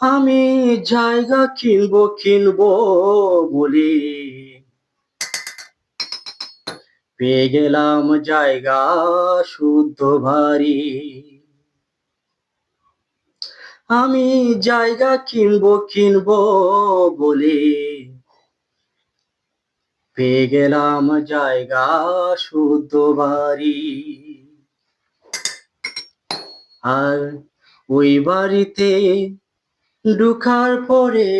আমি জায়গা কিনবো কিনবো বলে। পেয়ে গেলাম জায়গা শুদ্ধ ভারী। আমি জায়গা কিনবো কিনবো বলে। পেয়ে গেলাম জায়গা শুদ্ধ বাড়ি আর ওই বাড়িতে ঢুকার পরে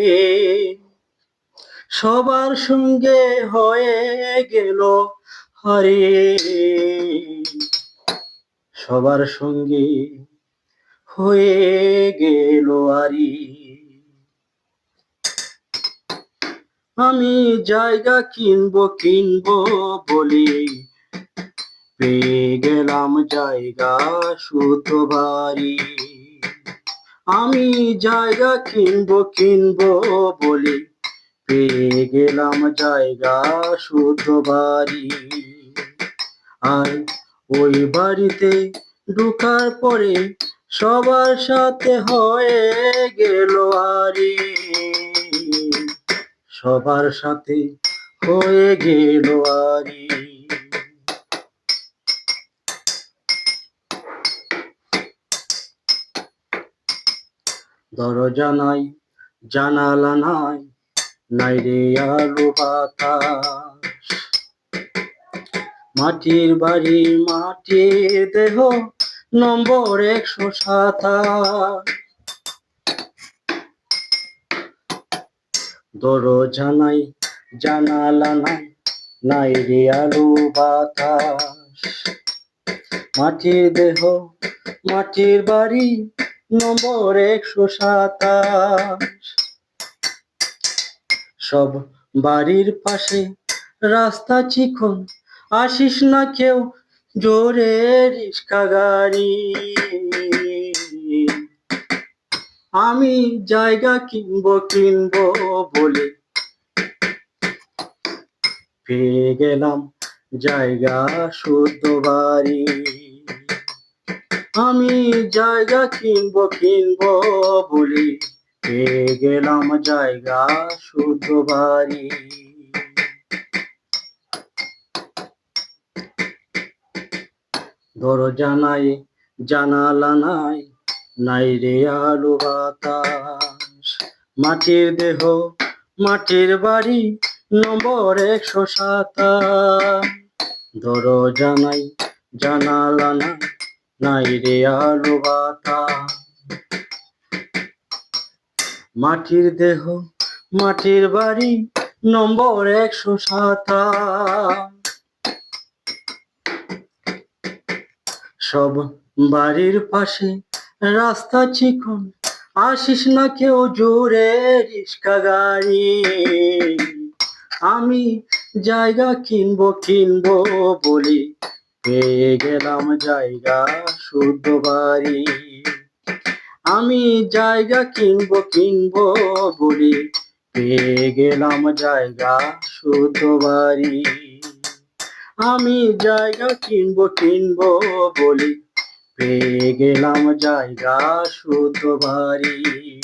সবার সঙ্গে হয়ে গেল হরে। সবার সঙ্গে হয়ে গেল আরি। আমি জায়গা কিনবো কিনবো বলে পেয়ে গেলাম জায়গা শুদ্ধ বাড়ি আমি জায়গা কিনবো কিনবো বলে পেয়ে গেলাম জায়গা শুদ্ধ বাড়ি। আর ওই বাড়িতে ঢুকার পরে সবার সাথে হয়ে গেল আরে। সবার সাথে হয়ে গেল আরে। দরজা নাই, জানালা নাই নাই রে আলো বাতাস। মাটির বাড়ি মাটির দেহ, নম্বর একশো সাতাশ। দরজা নাই, জানালা নাই নাই রে বাতাস। মাটির দেহ, মাটির বাড়ি নম্বর একশো সাতাশ। সব বাড়ির পাশে রাস্তা চিকন, আসিস না কেউ জোরে রিক্সা গাড়ি। আমি জায়গা কিনবো কিনবো বলে পেয়ে গেলাম জায়গা, শুদ্ধ বাড়ি। আমি জায়গা কিনব কিনব বলে পেয়ে গেলাম জায়গা, শুদ্ধ বাড়ি। দরজা নাই, জানালা নাই নাই রে আলো বাতাস। মাটির দেহ, মাটির বাড়ি, নম্বর একশো সাতাশ। দরজা নাই, জানালা নাই নাই রে আলো বাতাস। মাটির দেহ, মাটির বাড়ি, নম্বর একশো সাতাশ। সব বাড়ির পাশে রাস্তা চিকন, আসিস না কেউ জোরে রিক্সা গাড়ি। আমি জায়গা কিনবো কিনবো বলি পেয়ে গেলাম জায়গা, শুদ্ধ বাড়ি। আমি জায়গা কিনব কিনব বলি পেয়ে গেলাম জায়গা, শুদ্ধ বাড়ি। আমি জায়গা কিনব কিনব বলি পেয়ে গেলাম জায়গা, শুদ্ধ বাড়ি।